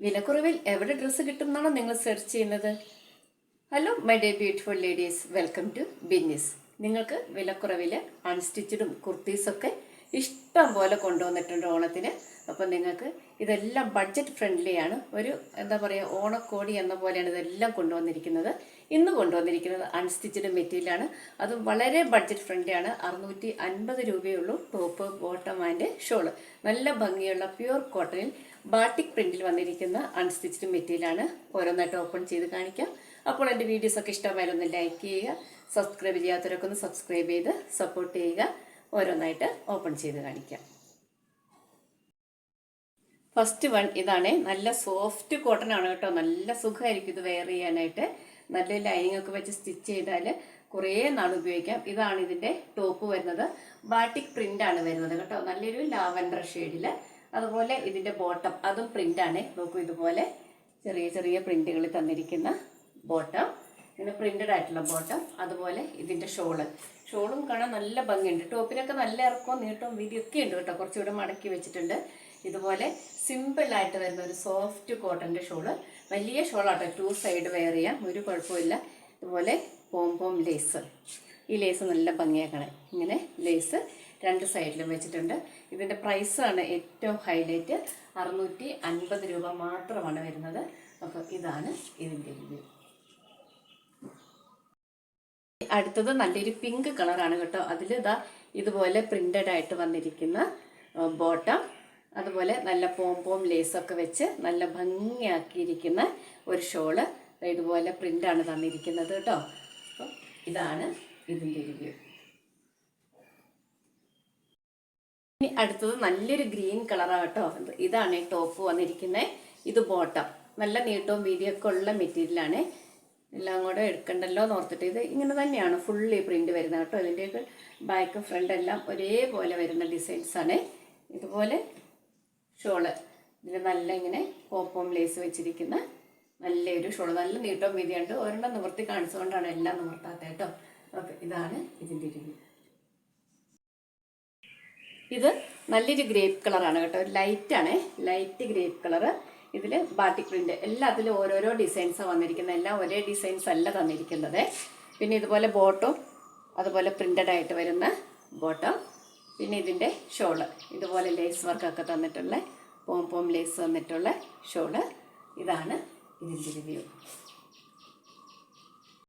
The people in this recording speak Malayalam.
വിലക്കുറവിൽ എവിടെ ഡ്രസ്സ് കിട്ടും എന്നാണോ നിങ്ങൾ സെർച്ച് ചെയ്യുന്നത്. Hello my dear beautiful ladies welcome to Binnis നിങ്ങൾക്ക് വിലക്കുറവിൽ അൺസ്റ്റിച്ചഡും കുർത്തീസൊക്കെ ഇഷ്ടം പോലെ കൊണ്ടുവന്നിട്ടുണ്ട് ഓണത്തിന്. അപ്പം നിങ്ങൾക്ക് ഇതെല്ലാം ബഡ്ജറ്റ് ഫ്രണ്ട്ലിയാണ് ഒരു എന്താ പറയുക ഓണക്കോടി എന്ന പോലെയാണ് ഇതെല്ലാം കൊണ്ടുവന്നിരിക്കുന്നത്. ഇന്ന് കൊണ്ടുവന്നിരിക്കുന്നത് അൺസ്റ്റിച്ചഡ് മെറ്റീരിയലാണ് അത് വളരെ ബഡ്ജറ്റ് ഫ്രണ്ട്ലി ആണ്. അറുന്നൂറ്റി അൻപത് രൂപയുള്ളൂ ടോപ്പ് ബോട്ടം ആൻഡ് ഷോൾ നല്ല ഭംഗിയുള്ള പ്യൂർ കോട്ടണിൽ ബാട്ടിക് പ്രിന്റിൽ വന്നിരിക്കുന്ന അൺസ്റ്റിച്ചഡ് മെറ്റീരിയലാണ് ഓരോന്നായിട്ട് ഓപ്പൺ ചെയ്ത് കാണിക്കാം. അപ്പോൾ എന്റെ വീഡിയോസൊക്കെ ഇഷ്ടമായാലൊന്ന് ലൈക്ക് ചെയ്യുക സബ്സ്ക്രൈബ് ചെയ്യാത്തവരൊക്കെ ഒന്ന് സബ്സ്ക്രൈബ് ചെയ്ത് സപ്പോർട്ട് ചെയ്യുക. ഓരോന്നായിട്ട് ഓപ്പൺ ചെയ്ത് കാണിക്കാം. ഫസ്റ്റ് വൺ ഇതാണ്. നല്ല സോഫ്റ്റ് കോട്ടൺ ആണ് കേട്ടോ. നല്ല സുഖമായിരിക്കും ഇത് വെയർ ചെയ്യാനായിട്ട്. നല്ല ലൈനിങ് ഒക്കെ വെച്ച് സ്റ്റിച്ച് ചെയ്താൽ കുറേ നാൾ ഉപയോഗിക്കാം. ഇതാണ് ഇതിന്റെ ടോപ്പ് വരുന്നത്. ബാട്ടിക് പ്രിന്റ് ആണ് വരുന്നത് കേട്ടോ. നല്ലൊരു ലാവൻഡർ ഷെയ്ഡിൽ അതുപോലെ ഇതിന്റെ ബോട്ടം അതും പ്രിന്റ് ആണ്. നോക്കൂ ഇതുപോലെ ചെറിയ ചെറിയ പ്രിന്റുകൾ തന്നിരിക്കുന്ന ബോട്ടം ഇങ്ങനെ പ്രിന്റഡ് ആയിട്ടുള്ള ബോട്ടം അതുപോലെ ഇതിന്റെ ഷോൾ ഷോളും കാണാൻ നല്ല ഭംഗിയുണ്ട്. ടോപ്പിനൊക്കെ നല്ല ഇറക്കവും നീട്ടവും വീതിയൊക്കെ ഉണ്ട് കേട്ടോ. കുറച്ചുകൂടെ മടക്കി വെച്ചിട്ടുണ്ട്. ഇതുപോലെ സിമ്പിൾ ആയിട്ട് വരുന്ന ഒരു സോഫ്റ്റ് കോട്ടന്റെ ഷോൾ വലിയ ഷോളാട്ടോ ടു സൈഡ് വെയർ ചെയ്യാം. ഒരു കുഴപ്പമില്ല ഇതുപോലെ പോം പോം ലേസ് ഈ ലേസ് നല്ല ഭംഗിയാക്കണേ ഇങ്ങനെ ലേസ് രണ്ട് സൈഡിലും വെച്ചിട്ടുണ്ട്. ഇതിന്റെ പ്രൈസാണ് ഏറ്റവും ഹൈലൈറ്റ് അറുന്നൂറ്റി അൻപത് രൂപ മാത്രമാണ് വരുന്നത്. അപ്പോൾ ഇതാണ് ഇതിന്റെ റിവ്യൂ അടുത്തത് നല്ലൊരു പിങ്ക് കളറാണ് കേട്ടോ. അതിൽ ഇതാ ഇതുപോലെ പ്രിന്റഡ് ആയിട്ട് വന്നിരിക്കുന്ന ബോട്ടം അതുപോലെ നല്ല പോം ലേസൊക്കെ വെച്ച് നല്ല ഭംഗിയാക്കിയിരിക്കുന്ന ഒരു ഷോൾ ഇതുപോലെ പ്രിന്റാണ് തന്നിരിക്കുന്നത് കേട്ടോ. അപ്പം ഇതാണ് ഇതിന്റെ റിവ്യൂ ഇനി അടുത്തത് നല്ലൊരു ഗ്രീൻ കളറാണ് കേട്ടോ. ഇതാണ് ടോപ്പ് വന്നിരിക്കുന്നത് ഇത് ബോട്ടം നല്ല നീട്ടവും വീതിയൊക്കെ ഉള്ള മെറ്റീരിയലാണ് എല്ലാം കൂടെ എടുക്കണ്ടല്ലോ എന്ന് ഓർത്തിട്ട് ഇത് ഇങ്ങനെ തന്നെയാണ് ഫുള്ളി പ്രിന്റ് വരുന്നത് കേട്ടോ. ഇതിന്റെയൊക്കെ ബാക്ക് ഫ്രണ്ട് എല്ലാം ഒരേപോലെ വരുന്ന ഡിസൈൻസ് ആണ്. ഇതുപോലെ ഷോൾ. ഇതിൽ നല്ല ഇങ്ങനെ പോപ്പോം ലേസ് വെച്ചിരിക്കുന്ന നല്ലൊരു ഷോൾ. നല്ല നീട്ടവും വീതിയുണ്ട് ഒരെണ്ണം നിവർത്തി കാണിച്ചുകൊണ്ടാണ് എല്ലാം നിവർത്താത്ത കേട്ടോ. ഓക്കെ ഇതാണ് ഇതിന്റെ രീതി. ഇത് നല്ലൊരു ഗ്രേപ്പ് കളറാണ് കേട്ടോ. ലൈറ്റ് ആണ്. ലൈറ്റ് ഗ്രേപ്പ് കളറ് ഇതിൽ ബാട്ടിക് പ്രിന്റ് എല്ലാത്തിലും ഓരോരോ ഡിസൈൻസ് വന്നിരിക്കുന്നത് എല്ലാം ഒരേ ഡിസൈൻസ് അല്ല തന്നിരിക്കുന്നത്. പിന്നെ ഇതുപോലെ ബോട്ടോ അതുപോലെ പ്രിന്റഡ് ആയിട്ട് വരുന്ന ബോട്ടോ പിന്നെ ഇതിന്റെ ഷോൾ ഇതുപോലെ ലേസ് വർക്കൊക്കെ തന്നിട്ടുള്ള പോം പോം ലേസ് തന്നിട്ടുള്ള ഷോൾ ഇതാണ് ഇതിന്റെ റിവ്യൂ